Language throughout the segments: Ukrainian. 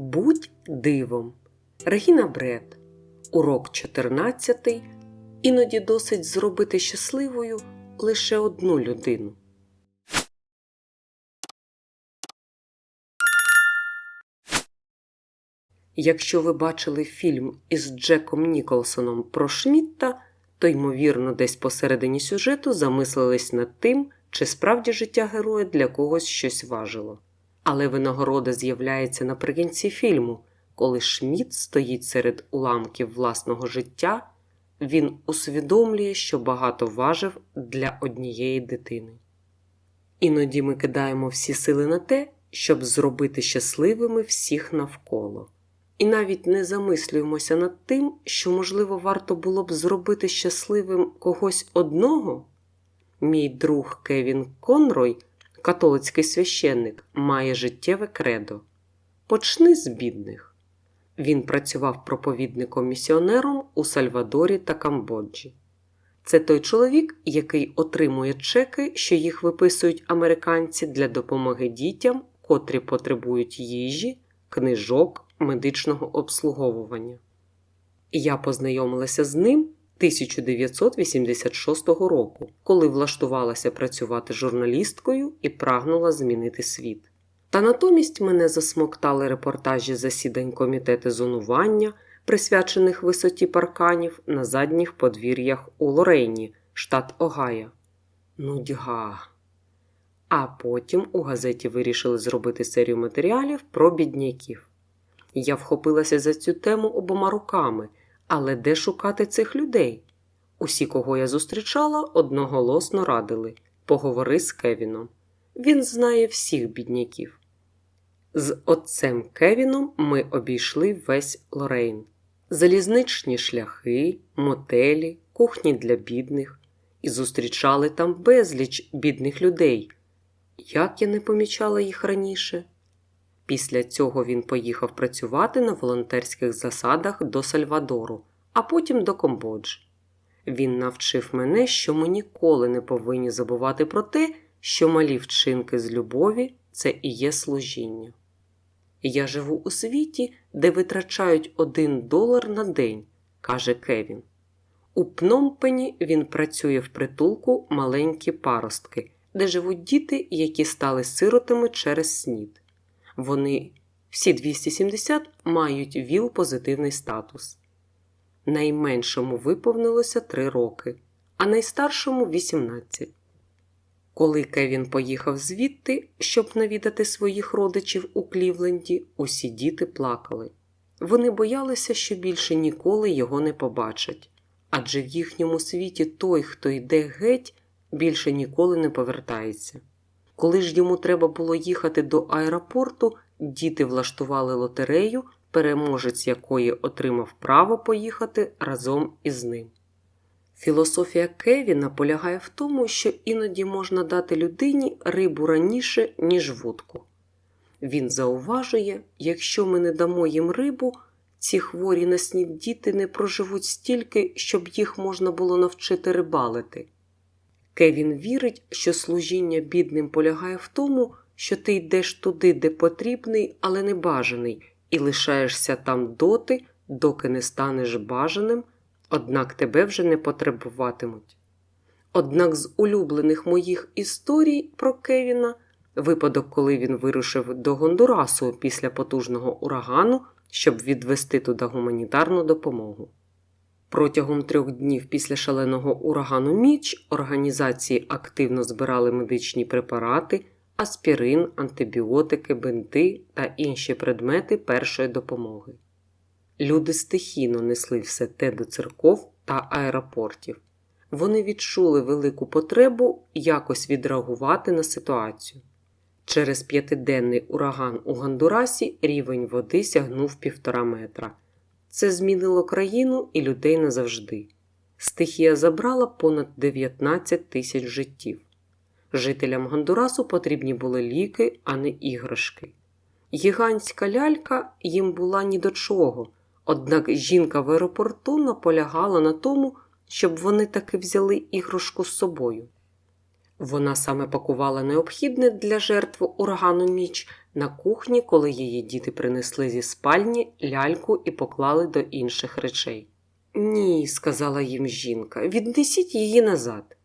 Будь дивом. Регіна Бред. Урок 14. Іноді досить зробити щасливою лише одну людину. Якщо ви бачили фільм із Джеком Ніколсоном про Шмітта, то, ймовірно, десь посередині сюжету замислились над тим, чи справді життя героя для когось щось важило. Але винагорода з'являється наприкінці фільму, коли Шміт стоїть серед уламків власного життя, він усвідомлює, що багато важив для однієї дитини. Іноді ми кидаємо всі сили на те, щоб зробити щасливими всіх навколо. І навіть не замислюємося над тим, що, можливо, варто було б зробити щасливим когось одного. Мій друг Кевін Конрой, католицький священник, має життєве кредо. Почни з бідних. Він працював проповідником-місіонером у Сальвадорі та Камбоджі. Це той чоловік, який отримує чеки, що їх виписують американці для допомоги дітям, котрі потребують їжі, книжок, медичного обслуговування. Я познайомилася з ним 1986 року, коли влаштувалася працювати журналісткою і прагнула змінити світ. Та натомість мене засмоктали репортажі засідань комітету зонування, присвячених висоті парканів на задніх подвір'ях у Лорейні, штат Огайо. Нудьга. А потім у газеті вирішили зробити серію матеріалів про бідняків. Я вхопилася за цю тему обома руками, але де шукати цих людей? Усі, кого я зустрічала, одноголосно радили поговори з Кевіном. Він знає всіх бідняків. З отцем Кевіном ми обійшли весь Лорейн. Залізничні шляхи, мотелі, кухні для бідних, і зустрічали там безліч бідних людей. Як я не помічала їх раніше? Після цього він поїхав працювати на волонтерських засадах до Сальвадору, а потім до Камбоджі. Він навчив мене, що ми ніколи не повинні забувати про те, що малі вчинки з любові це і є служіння. Я живу у світі, де витрачають один долар на день, каже Кевін. У Пномпені він працює в притулку маленькі паростки, де живуть діти, які стали сиротами через снід. Вони всі 270 мають ВІЛ позитивний статус. Найменшому виповнилося 3 роки, а найстаршому 18. Коли Кевін поїхав звідти, щоб навідати своїх родичів у Клівленді, усі діти плакали. Вони боялися, що більше ніколи його не побачать, адже в їхньому світі той, хто йде геть, більше ніколи не повертається. Коли ж йому треба було їхати до аеропорту, діти влаштували лотерею, переможець якої отримав право поїхати разом із ним. Філософія Кевіна полягає в тому, що іноді можна дати людині рибу раніше, ніж вудку. Він зауважує, якщо ми не дамо їм рибу, ці хворі на снід діти не проживуть стільки, щоб їх можна було навчити рибалити. Кевін вірить, що служіння бідним полягає в тому, що ти йдеш туди, де потрібний, але не бажаний, і лишаєшся там доти, доки не станеш бажаним, однак тебе вже не потребуватимуть. Однак з улюблених моїх історій про Кевіна, випадок, коли він вирушив до Гондурасу після потужного урагану, щоб відвести туди гуманітарну допомогу. Протягом трьох днів після шаленого урагану Міч організації активно збирали медичні препарати, аспірин, антибіотики, бинти та інші предмети першої допомоги. Люди стихійно несли все те до церков та аеропортів. Вони відчули велику потребу якось відреагувати на ситуацію. Через п'ятиденний ураган у Гондурасі рівень води сягнув півтора метра. Це змінило країну і людей назавжди. Стихія забрала понад 19 тисяч життів. Жителям Гондурасу потрібні були ліки, а не іграшки. Гігантська лялька їм була ні до чого, однак жінка в аеропорту наполягала на тому, щоб вони таки взяли іграшку з собою. Вона саме пакувала необхідне для жертв урагану міч На кухні, коли її діти принесли зі спальні ляльку і поклали до інших речей. Ні, сказала їм жінка, віднесіть її назад.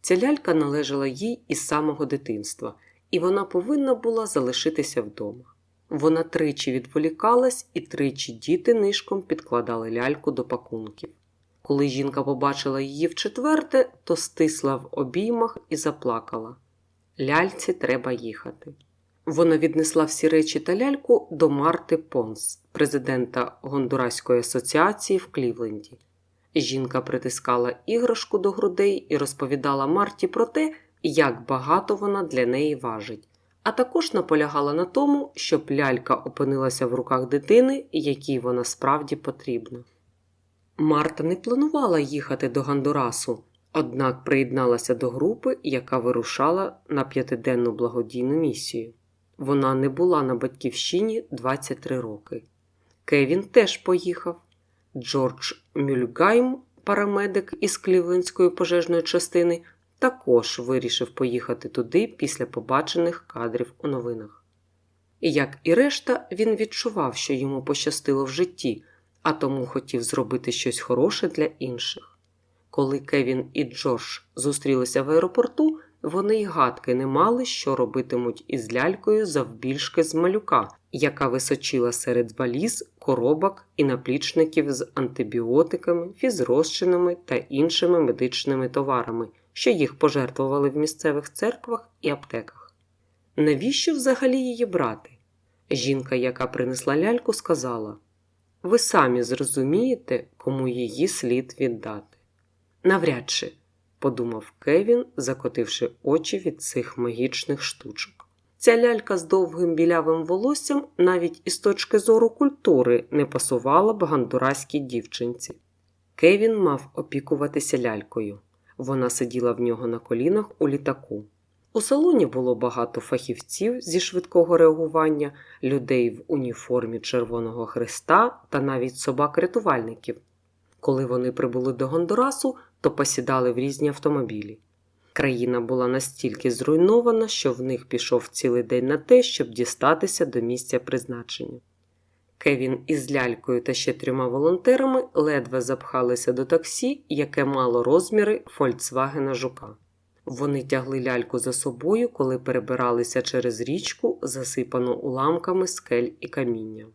Ця лялька належала їй із самого дитинства, і вона повинна була залишитися вдома. Вона тричі відволікалась, і тричі діти нишком підкладали ляльку до пакунків. Коли жінка побачила її вчетверте, то стисла в обіймах і заплакала. Ляльці треба їхати. Вона віднесла всі речі та ляльку до Марти Понс, президента Гондураської асоціації в Клівленді. Жінка притискала іграшку до грудей і розповідала Марті про те, як багато вона для неї важить, а також наполягала на тому, щоб лялька опинилася в руках дитини, якій вона справді потрібна. Марта не планувала їхати до Гондурасу, однак приєдналася до групи, яка вирушала на п'ятиденну благодійну місію. Вона не була на батьківщині 23 роки. Кевін теж поїхав. Джордж Мюльгайм, парамедик із Клівлендської пожежної частини, також вирішив поїхати туди після побачених кадрів у новинах. І як і решта, він відчував, що йому пощастило в житті, а тому хотів зробити щось хороше для інших. Коли Кевін і Джордж зустрілися в аеропорту, вони й гадки не мали, що робитимуть із лялькою завбільшки з малюка, яка височила серед валіз, коробок і наплічників з антибіотиками, фізрозчинами та іншими медичними товарами, що їх пожертвували в місцевих церквах і аптеках. Навіщо взагалі її брати? Жінка, яка принесла ляльку, сказала: Ви самі зрозумієте, кому її слід віддати. Навряд чи подумав Кевін, закотивши очі від цих магічних штучок. Ця лялька з довгим білявим волоссям навіть із точки зору культури не пасувала б гандураській дівчинці. Кевін мав опікуватися лялькою. Вона сиділа в нього на колінах у літаку. У салоні було багато фахівців зі швидкого реагування, людей в уніформі Червоного Христа та навіть собак-рятувальників. Коли вони прибули до Гондурасу, то посідали в різні автомобілі. Країна була настільки зруйнована, що в них пішов цілий день на те, щоб дістатися до місця призначення. Кевін із лялькою та ще трьома волонтерами ледве запхалися до таксі, яке мало розміри Фольксвагена Жука. Вони тягли ляльку за собою, коли перебиралися через річку, засипану уламками скель і каміння.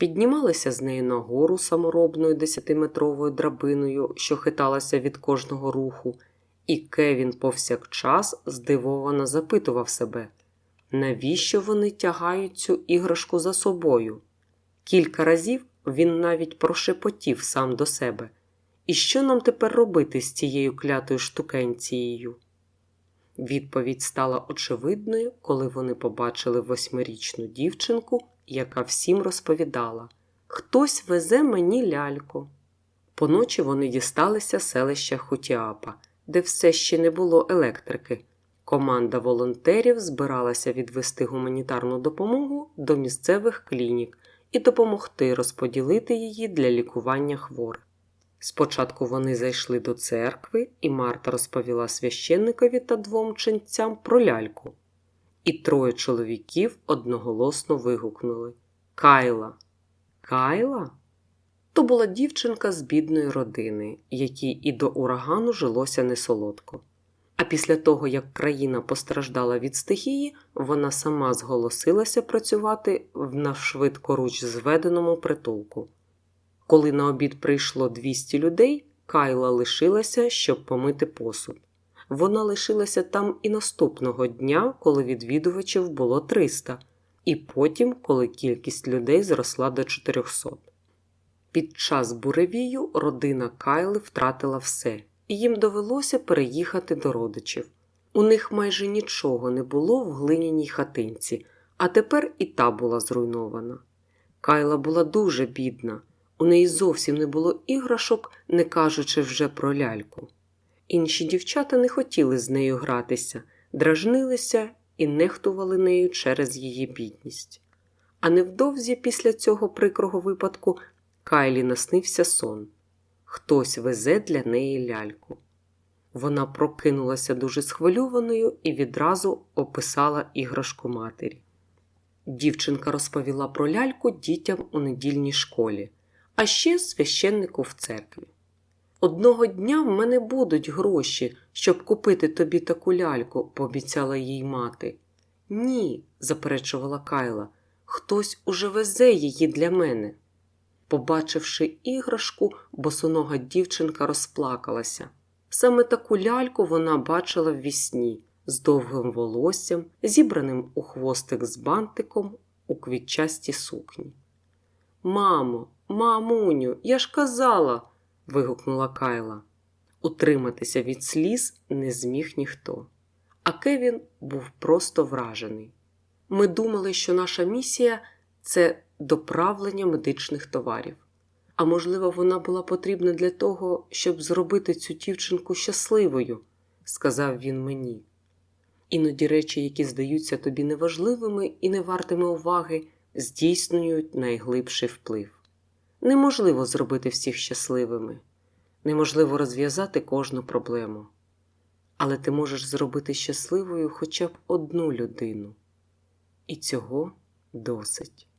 Піднімалися з неї нагору саморобною десятиметровою драбиною, що хиталася від кожного руху, і Кевін повсякчас здивовано запитував себе, навіщо вони тягають цю іграшку за собою. Кілька разів він навіть прошепотів сам до себе. І що нам тепер робити з цією клятою штукенцією? Відповідь стала очевидною, коли вони побачили восьмирічну дівчинку, яка всім розповідала Хтось везе мені ляльку. Поночі вони дісталися селища Хутіапа, де все ще не було електрики. Команда волонтерів збиралася відвести гуманітарну допомогу до місцевих клінік і допомогти розподілити її для лікування хворих. Спочатку вони зайшли до церкви, і Марта розповіла священникові та двом ченцям про ляльку. І троє чоловіків одноголосно вигукнули Кайла. Кайла? То була дівчинка з бідної родини, якій і до урагану жилося несолодко. А після того, як країна постраждала від стихії, вона сама зголосилася працювати в навшвидкоруч зведеному притулку. Коли на обід прийшло 200 людей, Кайла лишилася, щоб помити посуд. Вона лишилася там і наступного дня, коли відвідувачів було 300, і потім, коли кількість людей зросла до 400. Під час буревію родина Кайли втратила все, і їм довелося переїхати до родичів. У них майже нічого не було в глиняній хатинці, а тепер і та була зруйнована. Кайла була дуже бідна, у неї зовсім не було іграшок, не кажучи вже про ляльку. Інші дівчата не хотіли з нею гратися, дражнилися і нехтували нею через її бідність. А невдовзі після цього прикрого випадку Кайлі наснився сон. Хтось везе для неї ляльку. Вона прокинулася дуже схвильованою і відразу описала іграшку матері. Дівчинка розповіла про ляльку дітям у недільній школі, а ще священнику в церкві. Одного дня в мене будуть гроші, щоб купити тобі таку ляльку, пообіцяла їй мати. Ні, заперечувала Кайла, хтось уже везе її для мене. Побачивши іграшку, босонога дівчинка розплакалася. Саме таку ляльку вона бачила в вісні з довгим волоссям, зібраним у хвостик з бантиком у квітчасті сукні. Мамо, мамуню, я ж казала. Вигукнула Кайла. Утриматися від сліз не зміг ніхто. А Кевін був просто вражений. Ми думали, що наша місія це доправлення медичних товарів. А можливо, вона була потрібна для того, щоб зробити цю дівчинку щасливою, сказав він мені. Іноді речі, які здаються тобі неважливими і не вартими уваги, здійснюють найглибший вплив. Неможливо зробити всіх щасливими, неможливо розв'язати кожну проблему. Але ти можеш зробити щасливою хоча б одну людину. І цього досить.